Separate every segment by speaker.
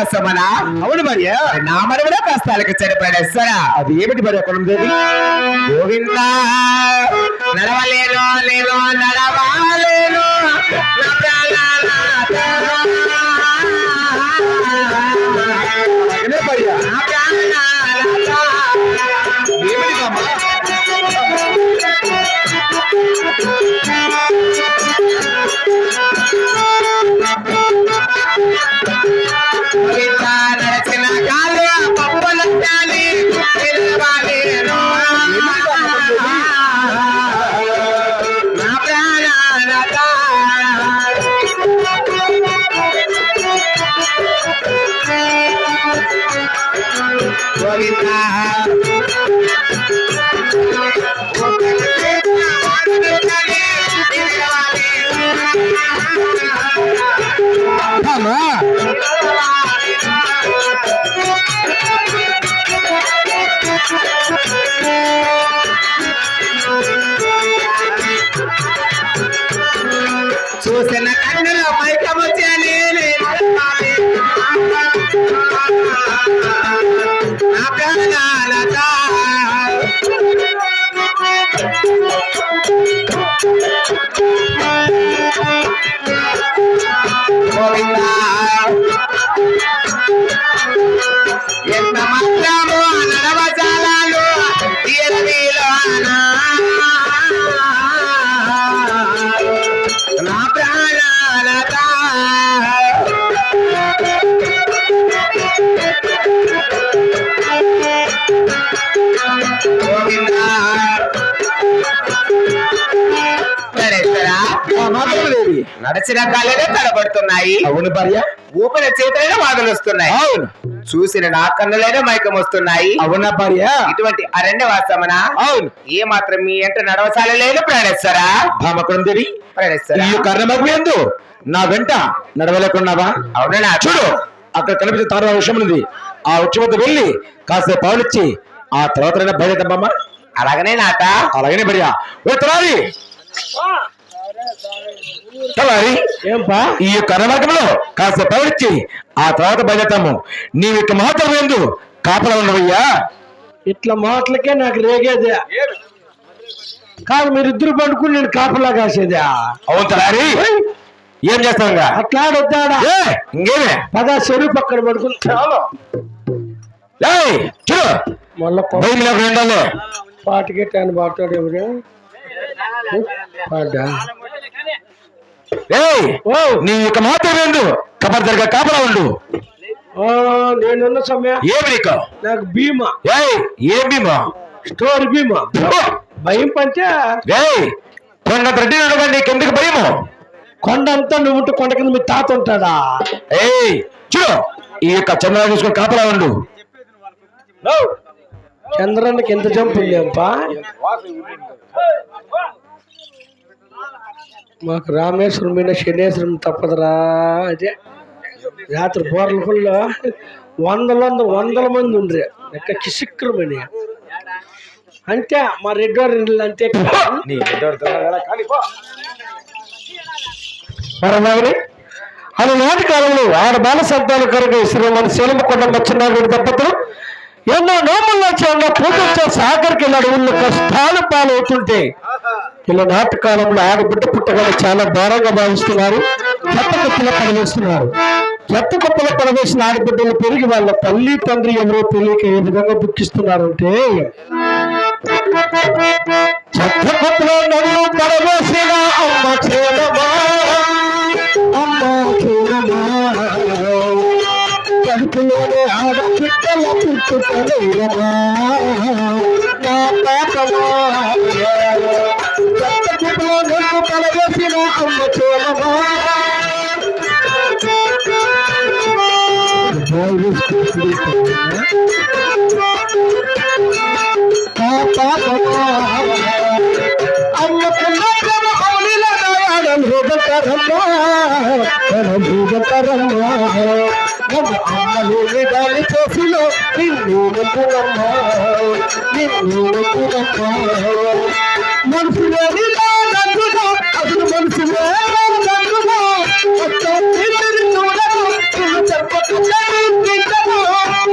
Speaker 1: అరణ్యవాసమనా
Speaker 2: అవును భార్య
Speaker 1: నామని కూడా కష్టాలకు చనిపడేస్తారా
Speaker 2: అది ఏమిటి భార్య కులం దేవి?
Speaker 1: గోవింద నడవలేను నేను నడవాలేను నా. నడిచిన కాళ్ళనే తడబడుతున్నాయి
Speaker 2: అవును భార్య.
Speaker 1: ఊపిన చేతులైన వాదలు వస్తున్నాయి.
Speaker 2: అవును.
Speaker 1: చూసిన నా కన్నులైన మైకం వస్తున్నాయి.
Speaker 2: అవునా భార్య?
Speaker 1: ఇటువంటి అరణ్యవాసమన?
Speaker 2: అవును.
Speaker 1: ఏ మాత్రం మీ ఎంట నడవసాల లేదు ప్రాణేశ్వరా?
Speaker 2: భామ కులం దేవి
Speaker 1: ప్రాణేశ్వరా
Speaker 2: ఈ కర్ణమగ్మేందు నా వెంట నడవలేకున్నావా?
Speaker 1: అవునా
Speaker 2: చూడు అక్కడ కనిపించే తార విషయం ఉంది. ఆ వృక్షం వద్ద వెళ్ళి కాసేపు పౌలిచ్చి ఆ తర్వాత బయలుదేరమ్మా.
Speaker 1: అలాగనే నాట
Speaker 2: అలాగనే భార్య. ఓ తలారి తలారి ఈ కర్ణమార్గంలో కాసేపు పౌలిచ్చి ఆ తర్వాత బయలుదేరతాము నీ యొక్క మహత్వం ఏందు? కాపలా
Speaker 3: ఇట్లా మాటలకే నాకు రేగేదే. కాదు మీరిద్దరు పడుకుని నేను కాపలా కాసేదా?
Speaker 2: అవును తలారి. ఏం చేస్తాంగా
Speaker 3: అట్లా వద్దాడా
Speaker 2: ఇంకేమే?
Speaker 3: పద చెరువు పక్కన
Speaker 2: చూడు
Speaker 3: మళ్ళా పాటకే టాన్ పాడతాడు ఎవరు పాడా
Speaker 2: ఏయ్ నీ యొక్క మహత్వం ఏందు? కబర్దర్గా కాపలా ఉండు.
Speaker 3: నేనున్న సమయం
Speaker 2: ఏమి నీకు?
Speaker 3: నాకు బీమా
Speaker 2: ఏయ్ ఏం భీమా?
Speaker 3: స్టోర్ బీమా భయం పంచే?
Speaker 2: ఏయ్ కొండ రెడ్డి భయము?
Speaker 3: కొండంతా నువ్వు ఉంటే కొండ కింద మీ తాత ఉంటాడా?
Speaker 2: ఏయ్ చూడు ఈ యొక్క చంద్రాన్ని చూసుకొని కాపలా ఉండు.
Speaker 3: చంద్రానికి ఎంత జంపు ఉందేంపా? మాకు రామేశ్వరం మీద శనేశ్వరం తప్పదురా అదే. రాత్రి బోర్ల ఫుల్లో వందల వంద వందల మంది ఉండ్రి. లెక్క కిసిక్రమని అంతే మా రెడ్డి ఇల్లు అంతే. అది నాటి కాలంలో ఆడ బాల శబ్దాల కొరకు శ్రీమన్ శీలమ కొండ వచ్చినాడు దంపతులు ఎన్నో నోముల్లో ఉన్న పూజతో సాగర్కి వెళ్ళాడు ఉన్న కష్టాలు పాలవుతుంటే ఇలా నాటకాలంలో ఆడబిడ్డ పుట్టగానే చాలా భారంగా భావిస్తున్నారు. చెత్త కుప్పలో పడవేస్తున్నారు. చెత్త కుప్పలో ఆడబిడ్డలు పెరిగి వాళ్ళ తల్లి తండ్రి ఎవరో తెలియక ఏ విధంగా దుఃఖిస్తున్నారంటే చెత్త కుప్పలో నన్ను పడవేసిన అమ్మ చేరమా కడుపులోనే ఆడపిట్టల పుట్టుకలేరమా నా పాపమా చెత్తకులో నన్ను కలగేసిన అమ్మ చూడమా నా పాపమా అమ్మకున్న ప్రేమ అవులిల దయాళం హృదకరమ్మా హృదకరమ్మా నన్ను అమ్మలేని గాలి చేసిలో నిన్ను నమ్మునమ్మా నిన్ను నమ్మునమ్మా మనసు లేని అసలు మనసు లేని చెప్పకుండా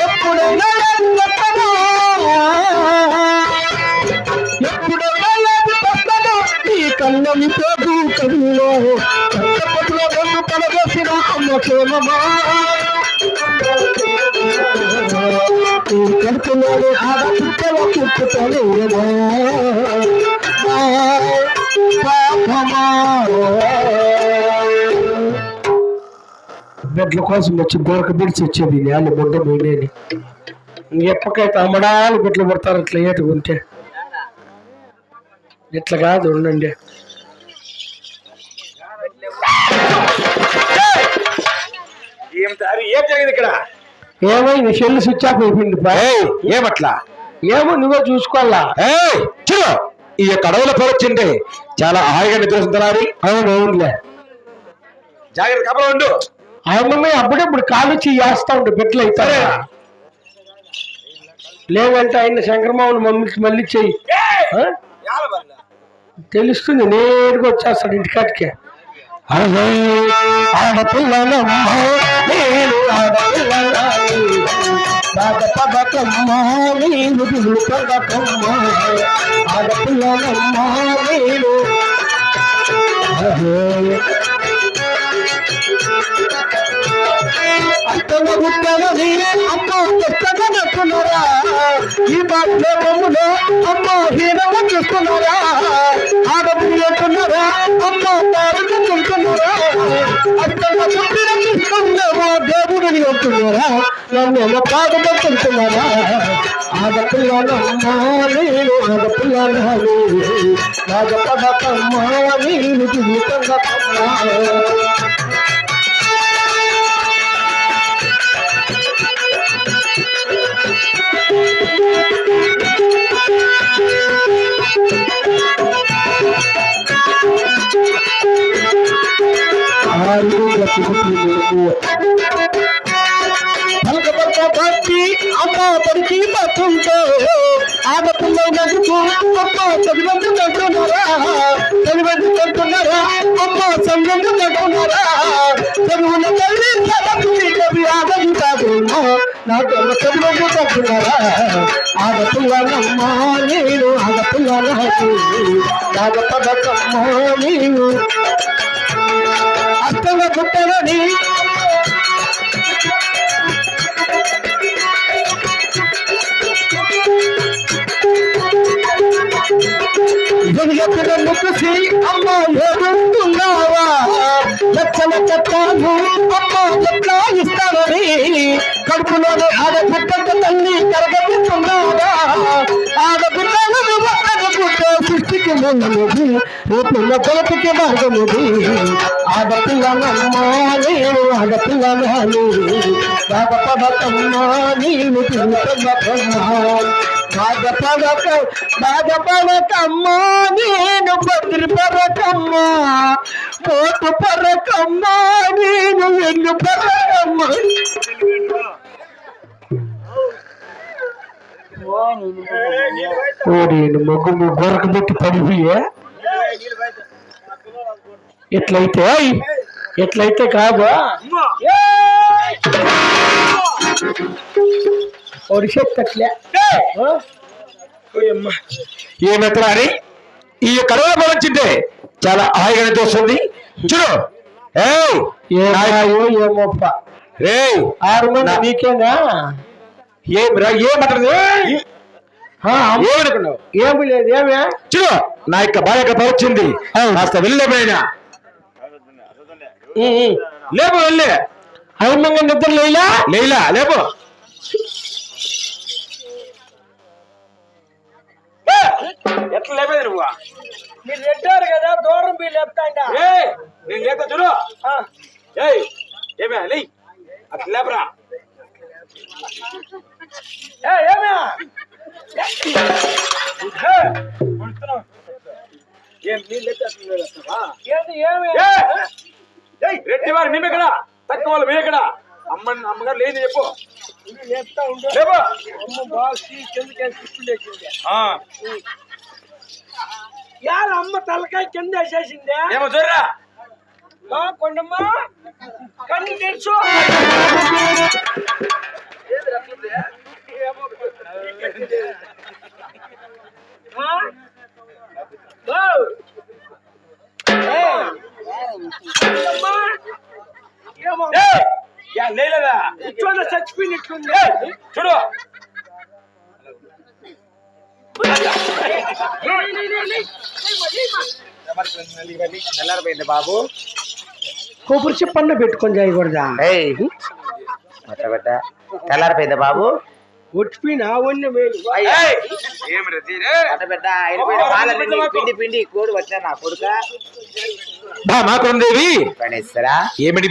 Speaker 3: ఎప్పుడైనా చెప్పను కళ్ళు నన్ను అమ్మ ప్రేమమా కడుపులోని ఆడపిట్టల పుట్టుకలేమా పాపమా బిడ్డల కోసం వచ్చి గోరక బిడిచి వచ్చేది నేల ముడ్డ పోయినేని ఎప్పకైతే అమ్మడాలు బిడ్డలు పడతారు అట్లా ఏటుగా ఉంటే ఇట్లా కాదు ఉండండి.
Speaker 2: ఏం దారి ఏం జరిగింది ఇక్కడ?
Speaker 3: ఏమైంది సెల్ స్విచ్ ఆఫ్ అయిపోయింది బా.
Speaker 2: ఏయ్, ఏమట్లా?
Speaker 3: ఏమో నువ్వే చూసుకోవాలా.
Speaker 2: ఏయ్, చూడు ఈ యొక్క అడవుల పొరొచ్చింది చాలా హాయిగా నిద్రిస్తున్నారు
Speaker 3: అవును అవునులే.
Speaker 2: జాగ్రత్త కబలు ఉండు.
Speaker 3: అమ్మమ్మ అప్పుడప్పుడు కాలు చేస్తా ఉంటే బిడ్డలు అవుతారా? లేదంటే ఆయన శంకరమావుని మమ్మీకి మళ్ళీ చెయ్యి? తెలుస్తుంది నేరుగా వచ్చేస్తాడు ఇంటికాటికి అదే ఆడపిల్లలమ్మ నేను ఆడపిల్లలాని. బాధ పడకమ్మ నేను దిగులు పడకమ్మ ఆడపిల్లలమ్మ అత్తమ గుట్టలని అమ్మ పుస్తక నట్టున్నారా ఈ బాటలో బొమ్మలో అమ్మ హీనవ చూస్తున్నారా ఆడపిల్లి అంటున్నారా అమ్మ తారుకుంటున్నారా అత్తమ పుట్టిన తీసుకున్నావా దేవుడిని అంటున్నారా నన్ను ఎలా బాధపడుతున్నారా ఆడపిల్లనమ్మా నేను ఆడపిల్లనాలు నాగపడకమ్మా నేను జీవితంగా ఆరు పలక పలక పట్టి అమ్మ పడికి పట్టుంటే ఆడపిల్ల నడుపు అమ్మ చదివంతు కంటున్నారా చదివంతు కంటున్నారా అమ్మ సంగంతు కంటున్నారా చదువుల తల్లి చదువు కవి ఆగదు కాదు నాకు చదివంతు కంటున్నారా ఆడపిల్లనమ్మ నేను ఆడపిల్ల నాకు నాగపడకమ్మ నేను అత్తల పుట్టలని జగత్తుల ముక్కుసి అమ్మ లచ్చల లక్షల చట్టాలు అమ్మ ఎట్లా ఇస్తానని కడుపులోని ఆడబిడ్డకు తల్లి కరగబెట్టున్నావా ఆడబిడ్డలను ఒక్కడి పుట్ట సృష్టికి ముందుది రేపున్న కొలపుకి మార్గముది ఆడపిల్లనమ్మా నేను బాబ బాధపడకమ్మా నేను పిల్ల బాధపడక బాధపడకమ్మా నేను భద్రపడకమ్మా పోటు పరకమ్మా నేను ఎన్ను పరకమ్మా. నేను మొగ్గు గొరక పెట్టి పడిపోయా? ఎట్లయితే ఎట్లయితే కాదు? ఒకటి చెప్తట్లే
Speaker 2: ఏమెత్తరా అని ఈ కడవ గురించింటే చాలా హాయిగా తోస్తుంది చూడు.
Speaker 3: ఏమోప్ప. ఆరు మంది నీకేనా.
Speaker 2: ఏమనుకున్నావు
Speaker 3: ఏమి లేదు ఏమే?
Speaker 2: చూడు. నా యొక్క యొక్క వచ్చింది. కాస్త వెళ్ళలేమైనా లేపు వెళ్ళే.
Speaker 3: నిద్ర లేలా
Speaker 2: లేలా లేపు. ఎట్లా లేపేది నువ్వు?
Speaker 3: మీరు పెట్టారు కదా దూరం పోయి లేపుతాండా?
Speaker 2: ఏయ్ నేను లేపుతా చూడు. ఏయ్ ఏమే లే అట్లా లేపరా.
Speaker 3: ఏమే?
Speaker 2: ఏం నీ లేపితే అట్లా లేస్తావా?
Speaker 3: ఏంది ఏమే?
Speaker 2: రెడ్డి వారు మేము ఎక్కడ తక్కువ వాళ్ళు మేము ఎక్కడ అమ్మ అమ్మగారు లేదు చెప్పు.
Speaker 3: ఉండు అమ్మ కిందకి ఇవాళ తలకాయ కింద వేసేసిందే.
Speaker 2: ఏమో చూడరా.
Speaker 3: మా కొండమ్మ కన్ను తెచ్చు? ఓ! ఏయ్! కొండమ్మ, ఏమో
Speaker 2: ఏయ్,
Speaker 3: చచ్చిపోయినట్లుంది
Speaker 2: ఏయ్, చూడు.
Speaker 1: తెల్లారిపోయింది బాబు?
Speaker 3: కొబ్బరి చెప్పన్న పెట్టుకొని చేయకూడదా
Speaker 1: ఏయ్. పెట్ట తెల్లారిపోయిందా బాబు
Speaker 3: ఒట్టిపోయిన మేలు
Speaker 1: బిడ్డ పిండి పిండి కోడి వచ్చా నా కొడుక? గణేశ్వరా?
Speaker 2: ఏమిటి